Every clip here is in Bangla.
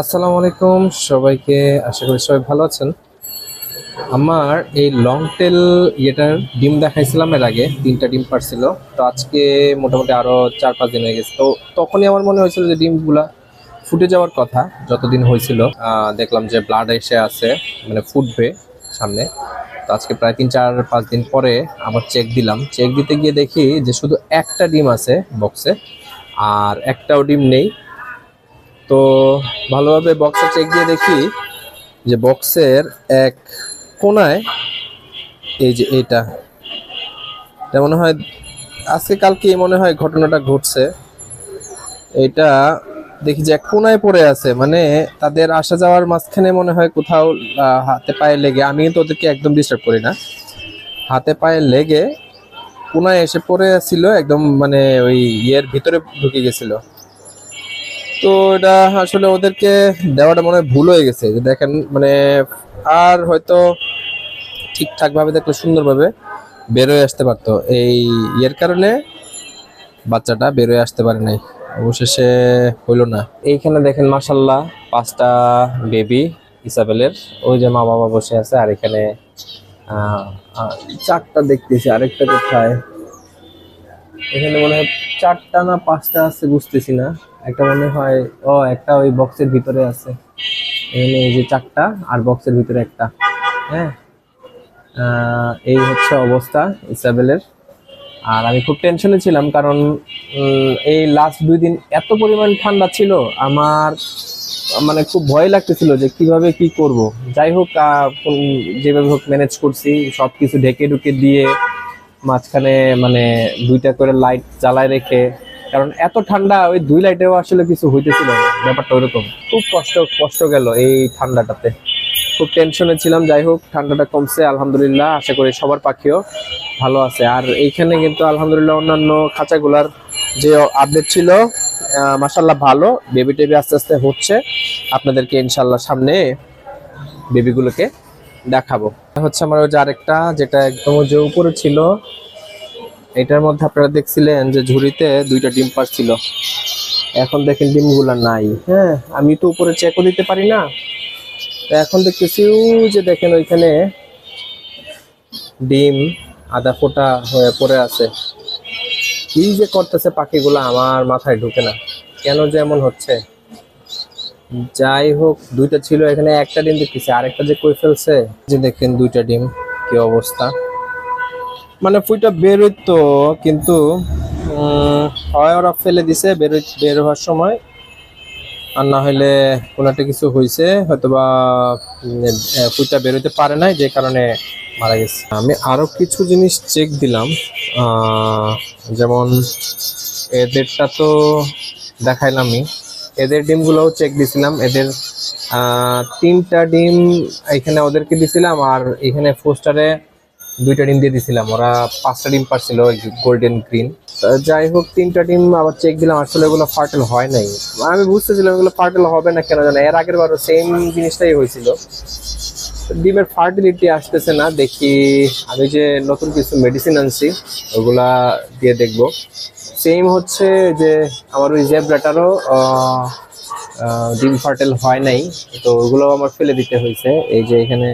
আসসালামু আলাইকুম, সবাইকে আশা করি সবাই ভালো আছেন। আমার এই লং টেল ইয়েটার ডিম দেখাইছিলাম এর আগে, তিনটা ডিম পারছিল। তো আজকে মোটামুটি আরও চার পাঁচ দিন হয়ে গেছে। তো তখনই আমার মনে হয়েছিল যে ডিমগুলা ফুটে যাওয়ার কথা, যতদিন হয়েছিল। দেখলাম যে ব্লাড এসে আছে মানে ফুটবে সামনে। তো আজকে প্রায় তিন চার পাঁচ দিন পরে আবার চেক দিলাম। চেক দিতে গিয়ে দেখি যে শুধু একটা ডিম আছে বক্সে আর একটাও ডিম নেই। তো ভালোভাবে বক্সে চেক দিয়ে দেখি যে বক্সের এক কোনায় এই যে এইটা এটা মনে হয়, আজকে কালকে মনে হয় ঘটনাটা ঘটছে। এটা দেখি যে এক কোনায় পড়ে আছে মানে তাদের আসা যাওয়ার মাঝখানে মনে হয় কোথাও হাতে পায়ে লেগে, আমি কিন্তু ওদেরকে একদম ডিস্টার্ব করি না। হাতে পায়ে লেগে কোনায় এসে পড়ে ছিল, একদম মানে ওই ইয়ের ভিতরে ঢুকে গেছিল। তো এটা আসলে ওদেরকে দেওয়াটা মনে হয় ভুল হয়ে গেছে, যে দেখেন মানে আর হয়তো ঠিকঠাকভাবে দেখলে সুন্দরভাবে বেরোয় আসতে পারতো। এই ইয়ের কারণে বাচ্চাটা বেরোয় আসতে পারে নাই। অবশেষে হইল না। এইখানে দেখেন মাসাল্লাহ পাঁচটা বেবি ইসাবেলের, ওই যে মা বাবা বসে আছে, আর এখানে চারটা দেখতেছি, আরেকটা কোথায়? এখানে মনে হয় চারটা না পাঁচটা আছে বুঝতেছি না। একটা মনে হয়, ও, একটা ওই বক্সের ভিতরে আছে। এখানে এই যে চারটা আর বক্সের ভিতরে একটা। হ্যাঁ? এই হচ্ছে অবস্থা ইসাবেলের। আর আমি খুব টেনশনে ছিলাম কারণ এই লাস্ট দুই দিন এত পরিমাণ ঠান্ডা ছিল, আমার মানে খুব ভয় লাগতেছিল যে কীভাবে কি করব। যাই হোক যেভাবে হোক ম্যানেজ করছি সব কিছু ঢেকে ঢুকে দিয়ে মাঝখানে মানে দুইটা করে লাইট জ্বালায় রেখে, কারণ এত ঠান্ডা ওই দুই লাইটেও আসলে কিছু হইতেছিল ব্যাপারটা ওইরকম। খুব কষ্ট কষ্ট গেল এই ঠান্ডাটাতে। খুব টেনশনে ছিলাম, যাই হোক, ঠান্ডাটা কমছে, আলহামদুলিল্লাহ, আশা করি সবার পাখিও ভালো আছে। আর এইখানে কিন্তু আলহামদুলিল্লাহ অন্যান্য খাঁচাগুলার যে আপডেট ছিল মাসাল্লাহ ভালো। বেবি টেবি আস্তে আস্তে হচ্ছে। আপনাদেরকে ইনশাল্লাহ সামনে বেবিগুলোকে দেখাবো। হচ্ছে আমার ওই যে আরেকটা, যেটা একদম যে উপরে ছিল। এটার মধ্যে আপনারা দেখছিলেন যে ঝুড়িতে দুইটা ডিম পাচ্ছিল এখন দেখেন ডিমগুলা নাই। হ্যাঁ আমি তো উপরে চেকও দিতে পারি না। তো এখন দেখতেছি যে দেখেন ওইখানে ডিম আদা ফোটা হয়ে পড়ে আছে। কি যে করতেছে পাখিগুলো আমার মাথায় ঢুকে না। কেন যে এমন হচ্ছে? যাই হোক, দুইটা ছিল এখানে, একটা ডিম দেখতেছি, আরেকটা যে কই ফেলছে? যে দেখেন দুইটা ডিম, কি অবস্থা? মানে ফুইটা বের হইতো, কিন্তু হয় ওরা ফেলে দিছে, বের বের হওয়ার সময়। আর না হইলে কোনো একটা কিছু হয়েছে হয়তো বা ফুইটা বের হইতে পারে নাই, যে কারণে মারা গেছে। আমি আরও কিছু জিনিস চেক দিলাম যেমন এদেরটা তো দেখাইলামই। এদের ডিমগুলোও চেক দিছিলাম। এদের তিনটা ডিম এখানে ওদেরকে দিছিলাম আর এখানে ফোস্টারে দুইটা ডিম দিয়ে দিছিলাম। ওরা পাঁচটা ডিম পারছিল গোল্ডেন গ্রিন যাই হোক, তিনটা ডিম আবার চেক দিলাম, আসলে ওগুলো ফার্টেল হয় নাই। আমি বুঝতেছিলাম এগুলো ফার্টেল হবে না কেন জানে এর আগের বারও সেম জিনিসটাই হয়েছিল। ডিমের ফার্টিলিটি আসতেছে না, দেখি আমি যে নতুন কিছু মেডিসিন আনছি, ওগুলা দিয়ে দেখব। সেম হচ্ছে যে আমার ওই জেব্রাটারও ডিম ফার্টেল হয় নাই, তো ওগুলো আমার ফেলে দিতে হয়েছে। এই যে এখানে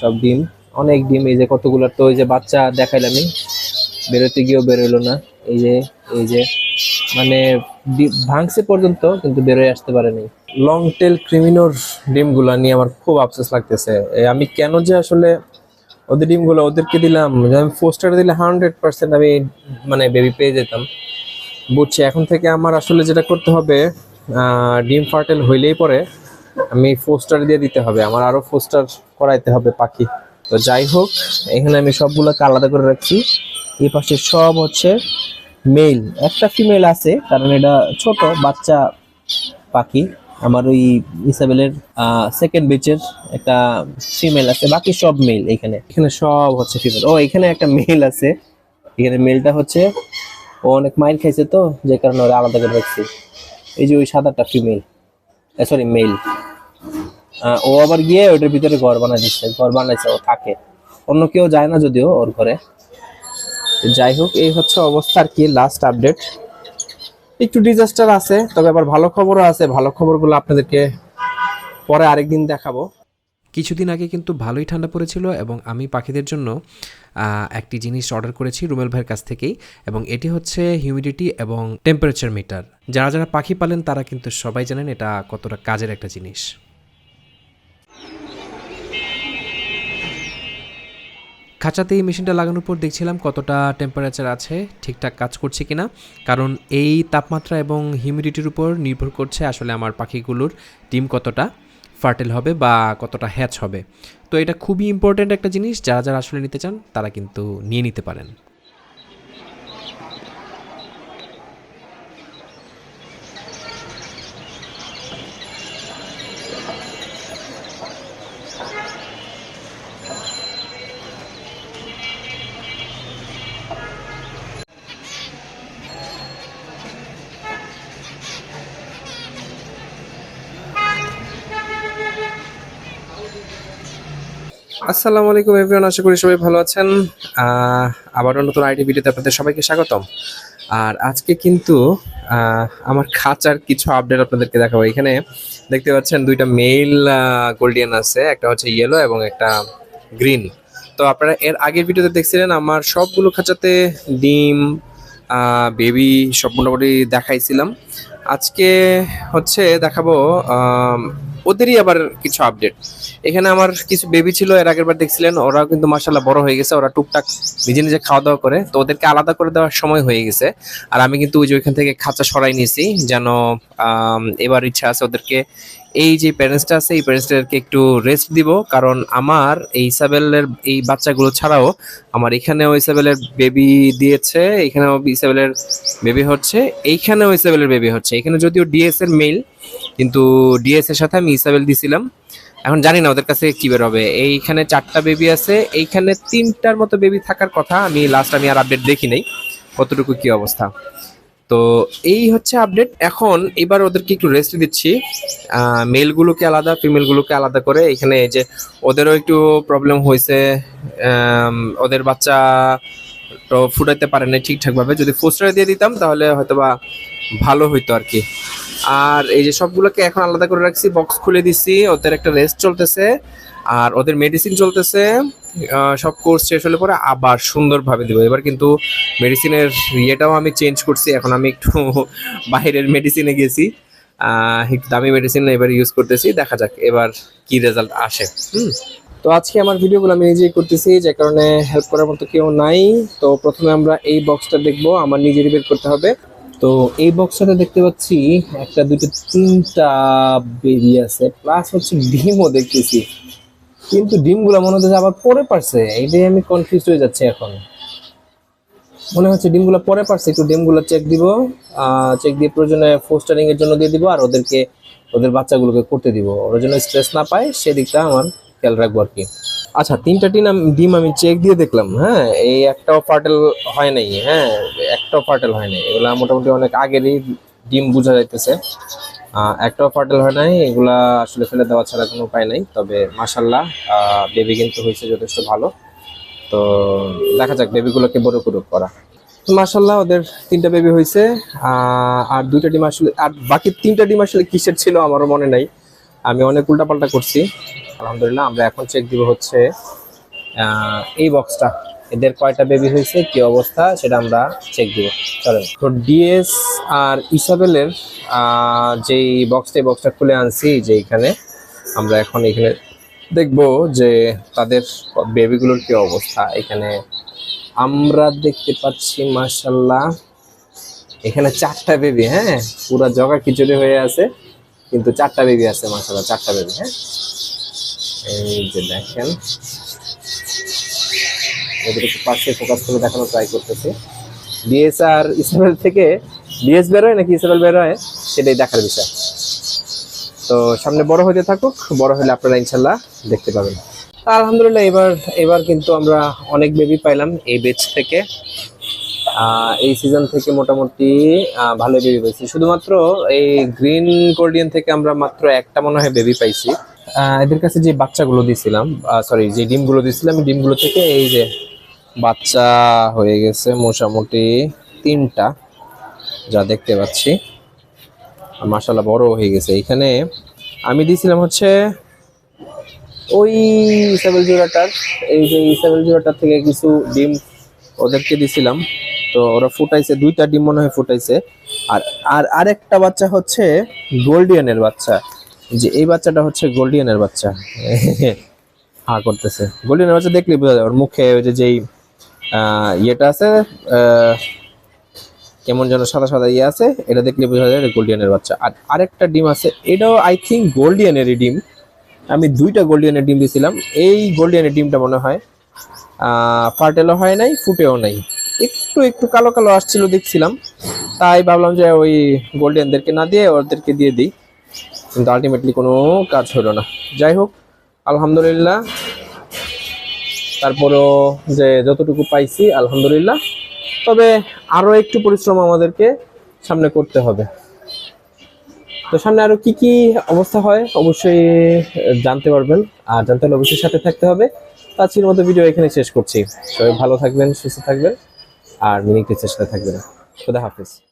সব ডিম, অনেক ডিম, এই যে কতগুলো, তো ওই যে বাচ্চা দেখাইলামই বেরোতে গিয়েও বেরোলো না। এই যে এই যে মানে ভাঙছে পর্যন্ত, কিন্তু বেরোয় আসতে পারেনি লং টেল ক্রিমিনোর ডিমগুলো নিয়ে আমার খুব আফসোস লাগতেছে। আমি কেন যে আসলে ওদের ডিমগুলো ওদেরকে দিলাম? আমি পোস্টার দিলে হান্ড্রেড পার্সেন্ট আমি মানে বেবি পেয়ে যেতাম। বুঝছি, এখন থেকে আমার আসলে যেটা করতে হবে ডিম ফার্টেল হইলেই পরে আমি পোস্টার দিয়ে দিতে হবে। আমার আরও পোস্টার করাইতে হবে পাখি। তো যাই হোক, এখানে আমি সবগুলোকে আলাদা করে রাখছি। এই পাশে সব হচ্ছে মেল একটা ফিমেল আছে, কারণ এটা ছোট, বাচ্চা পাখি। আমার ওই ইসাবেলের সেকেন্ড বেচের একটা ফিমেল আছে, বাকি সব মেল এখানে। এখানে সব হচ্ছে ফিমেল ও, এখানে একটা মেল আছে। এখানে মেলটা হচ্ছে, ও অনেক মাইল খাইছে তো, যে কারণে ওরা আলাদা করে রাখছি। এই যে ওই সাদাটা ফিমেল সরি মেল ও আবার গিয়ে ওইটার ভিতরে ঘর বানাই দিচ্ছে, ঘর বানাইছে, ও থাকে। অন্য কেউ যায় না যদিও ওর ঘরে। যাই হোক, এই হচ্ছে অবস্থা আর কি লাস্ট আপডেট একটু ডিজাস্টার আছে, তবে আবার ভালো খবরও আছে। ভালো খবরগুলো আপনাদেরকে পরে আরেকদিন দেখাবো। কিছুদিন আগে কিন্তু ভালোই ঠান্ডা পড়েছিল এবং আমি পাখিদের জন্য একটি জিনিস অর্ডার করেছি রুমেল ভাইয়ের কাছ থেকেই এবং এটি হচ্ছে হিউমিডিটি এবং টেম্পারেচার মিটার যারা যারা পাখি পালেন তারা কিন্তু সবাই জানেন এটা কতটা কাজের একটা জিনিস। খাঁচাতে এই মেশিনটা লাগানোর পর দেখছিলাম কতটা টেম্পারেচার আছে, ঠিকঠাক কাজ করছে কিনা। কারণ এই তাপমাত্রা এবং হিউমিডিটির উপর নির্ভর করছে আসলে আমার পাখিগুলোর ডিম কতটা ফার্টেল হবে বা কতটা হ্যাচ হবে। তো এটা খুবই ইম্পর্ট্যান্ট একটা জিনিস, যারা যারা আসলে নিতে চান, তারা কিন্তু নিয়ে নিতে পারেন। আসসালামু আলাইকুম এভরিওয়ান, আশা করি সবাই ভালো আছেন। আবারও নতুন আইটি ভিডিওতে আপনাদের সবাইকে স্বাগতম। আর আজকে কিন্তু আমার খাঁচার কিছু আপডেট আপনাদেরকে দেখাবো। এখানে দেখতে পাচ্ছেন দুইটা মেল গোল্ডিয়ান আছে, একটা হচ্ছে ইয়েলো এবং একটা গ্রিন তো আপনারা এর আগের ভিডিওতে দেখছিলেন, আমার সবগুলো খাঁচাতে ডিম বেবি সব মোটামুটি দেখাইছিলাম। আজকে হচ্ছে দেখাবো ওদেরই আবার কিছু আপডেট এখানে আমার কিছু বেবি ছিল, এর আগের বার দেখছিলেন, ওরাও কিন্তু মাসাল্লাহ বড় হয়ে গেছে, ওরা টুকটাক নিজে নিজে খাওয়া দাওয়া করে। তো ওদেরকে আলাদা করে দেওয়ার সময় হয়ে গেছে। আর আমি কিন্তু ওই যে ওইখান থেকে খাঁচা সরাই নিয়েছি, যেন এবার ইচ্ছা আছে ওদেরকে এই যে প্যারেন্টসটা আছে, এই প্যারেন্টসটাকে একটু রেস্ট দিব। কারণ আমার, এই ইসাবেলের, এই বাচ্চাগুলো ছাড়াও আমার এখানেও ইসাবেলের বেবি দিয়েছে, এখানেও ইসাবেলের বেবি হচ্ছে, এইখানেও ইসাবেলের বেবি হচ্ছে। এখানে যদিও ডিএস এর মেল কিন্তু ডিএস এর সাথে আমি ইসাবেল দিছিলাম। এখন জানি না ওদের কাছে কি বের হবে। এইখানে চারটা বেবি আছে, এইখানে তিনটার মতো বেবি থাকার কথা আমি লাস্ট আমি আর আপডেট দেখি নাই। কতটুকু কি অবস্থা? তো এই হচ্ছে আপডেট এখন এবার ওদেরকে একটু রেস্ট দিচ্ছি। মেলগুলোকে আলাদা ফিমেলগুলোকে আলাদা করে। এখানে এই যে ওদেরও একটু প্রবলেম হয়েছে। ওদের বাচ্চা তো ফুটাইতে পারে না ঠিকঠাকভাবে। যদি ফোস্টারে দিয়ে দিতাম, তাহলে হয়তোবা ভালো হইতো আর কি। আর এই যে সবগুলোকে এখন আলাদা করে রাখছি বক্স খুলে দিছি। ওদের একটা রেস্ট চলতেছে। আর ওদের মেডিসিন চলতেছে। সব কোর্স শেষ হলে পরে আবার সুন্দরভাবে দিব। এবার কিন্তু মেডিসিনের ইয়েটাও আমি চেঞ্জ করছি, এখন আমি একটু বাইরের মেডিসিনে গেছি। একটু দামি মেডিসিন এবার ইউজ করতেছি, দেখা যাক এবার কি রেজাল্ট আসে। হুম। তো আজকে আমার ভিডিওগুলো আমি নিজেই করতেছি, যে কারণে হেল্প করার মতো কেউ নাই। তো প্রথমে আমরা এই বক্সটা দেখব, আমার নিজেরই বের করতে হবে। তো এই বক্সটাতে দেখতে পাচ্ছি একটা দুটো তিনটা বেরিয়ে আছে প্লাস হচ্ছে ডিমও দেখতেছি। কিন্তু ডিমগুলো মনে হচ্ছে আবার পরে পারছে। এইটাই আমি কনফিউজ হয়ে যাচ্ছি এখন। মনে হচ্ছে ডিমগুলো পরে পারছে, একটু ডিমগুলো চেক দিব চেক দিয়ে প্রয়োজনে ফোস্টারিং এর জন্য দিয়ে দিব, আর ওদেরকে, ওদের বাচ্চাগুলোকে করতে দিব। ওরা যেন স্ট্রেস না পায়, সেদিকটা আমার খেয়াল রাখব আর কি। আচ্ছা তিনটা টিন ডিম আমি চেক দিয়ে দেখলাম হ্যাঁ? এই একটাও ফার্টেল হয় নাই হ্যাঁ? একটাও ফার্টেল হয় নাই। এগুলা মোটামুটি অনেক আগেরই ডিম বোঝা যাইতেছে। একটাও ফার্টেল হয় নাই, এগুলা আসলে ফেলে দেওয়া ছাড়া কোনো উপায় নাই, তবে মাসাল্লাহ বেবি কিন্তু হয়েছে যথেষ্ট ভালো। তো দেখা যাক বেবিগুলোকে বড় করুক করা মাসাল্লাহ ওদের তিনটা বেবি হয়েছে আর দুইটা ডিম আসলে, আর বাকি তিনটা ডিম আসলে কিসের ছিল আমারও মনে নাই। আমি অনেক উল্টাপাল্টা করছি। আলহামদুলিল্লাহ, আমরা এখন চেক দিব হচ্ছে এই বক্সটা এদের কয়টা বেবি হয়েছে, কি অবস্থা, সেটা আমরা চেক দিব। চলেন। তো ডিএস আর ইসাবেলের যেই বক্সটা বক্সটা খুলে আনছি, যে এখানে আমরা এখন এখানে দেখব যে তাদের বেবিগুলোর কি অবস্থা। এখানে আমরা দেখতে পাচ্ছি মার্শাল্লাহ এখানে চারটা বেবি হ্যাঁ? পুরা জগা খিচুড়ি হয়ে আছে, কিন্তু চারটা বেবি আছে মার্শাল্লাহ চারটা বেবি হ্যাঁ? এই যে দেখেন ওদের একটু পাশে ফোকাস করে দেখানোর ট্রাই করতেছি। ডিএস আর ইসরায়েল থেকে ডিএস বেরোয় নাকি ইসরায়েল বেরোয় সেটাই দেখার বিষয়। তো সামনে বড় হতে থাকুক, বড় হলে আপনারা ইনশাল্লাহ দেখতে পাবেন। আলহামদুলিল্লাহ, এবার এবার কিন্তু আমরা অনেক বেবি পাইলাম এই বেচ থেকে। এই সিজন থেকে মোটামুটি ভালো বেবি পাইছি। শুধুমাত্র এই গ্রিন গোল্ডিয়ান থেকে আমরা মাত্র একটা মনে হয় বেবি পাইছি। এদের কাছে যে বাচ্চাগুলো দিছিলাম সরি যে ডিমগুলো দিছিলাম, এই ডিমগুলো থেকে এই যে বাচ্চা হয়ে গেছে মোটামুটি তিনটা, যা দেখতে পাচ্ছি। মাসাল্লাহ বড় হয়ে গেছে। এখানে আমি দিয়েছিলাম হচ্ছে ওই ইসাবেল জোড়াটার, এই যে ইসাবেল জোড়াটার থেকে কিছু ডিম ওদেরকে দিছিলাম। তো ওরা ফুটাইছে, দুইটা ডিম মনে হয় ফুটাইছে। আর আর আরেকটা বাচ্চা হচ্ছে গোল্ডিয়ানের বাচ্চা। যে এই বাচ্চাটা হচ্ছে গোল্ডিয়ানের বাচ্চা। হা করতেছে। গোল্ডিয়ানের বাচ্চা দেখলে বোঝা যায়, ওর মুখে ওই যে যেই ইয়েটা আছে কেমন যেন সাদা সাদা ইয়ে আছে, এটা দেখলে বোঝা যায় গোল্ডিয়ানের বাচ্চা। আর আরেকটা ডিম আছে, এটাও আই থিঙ্ক গোল্ডিয়ানেরই ডিম। আমি দুইটা গোল্ডিয়ানের ডিম দিয়েছিলাম এই গোল্ডিয়ানের ডিমটা মনে হয় ফার্টেলও হয় নাই, ফুটেও নাই। একটু একটু কালো কালো আসছিল দেখছিলাম, তাই ভাবলাম যে ওই গোল্ডিয়ানদেরকে না দিয়ে ওদেরকে দিয়ে দিই, কিন্তু আলটিমেটলি কোনো কাজ হলো না। যাই হোক, আলহামদুলিল্লাহ তারপরও যে যতটুকু পাইছি, আলহামদুলিল্লাহ। তবে আরও একটু পরিশ্রম আমাদেরকে সামনে করতে হবে। তো সামনে আরও কি কি অবস্থা হয় অবশ্যই জানতে পারবেন। আর জানতে হলে অবশ্যই সাথে থাকতে হবে। আজকের মতো ভিডিও এখানে শেষ করছি। সবাই ভালো থাকবেন, সুস্থ থাকবেন। আর মিনিং চেষ্টা থাকবেন। খুদা হাফিজ।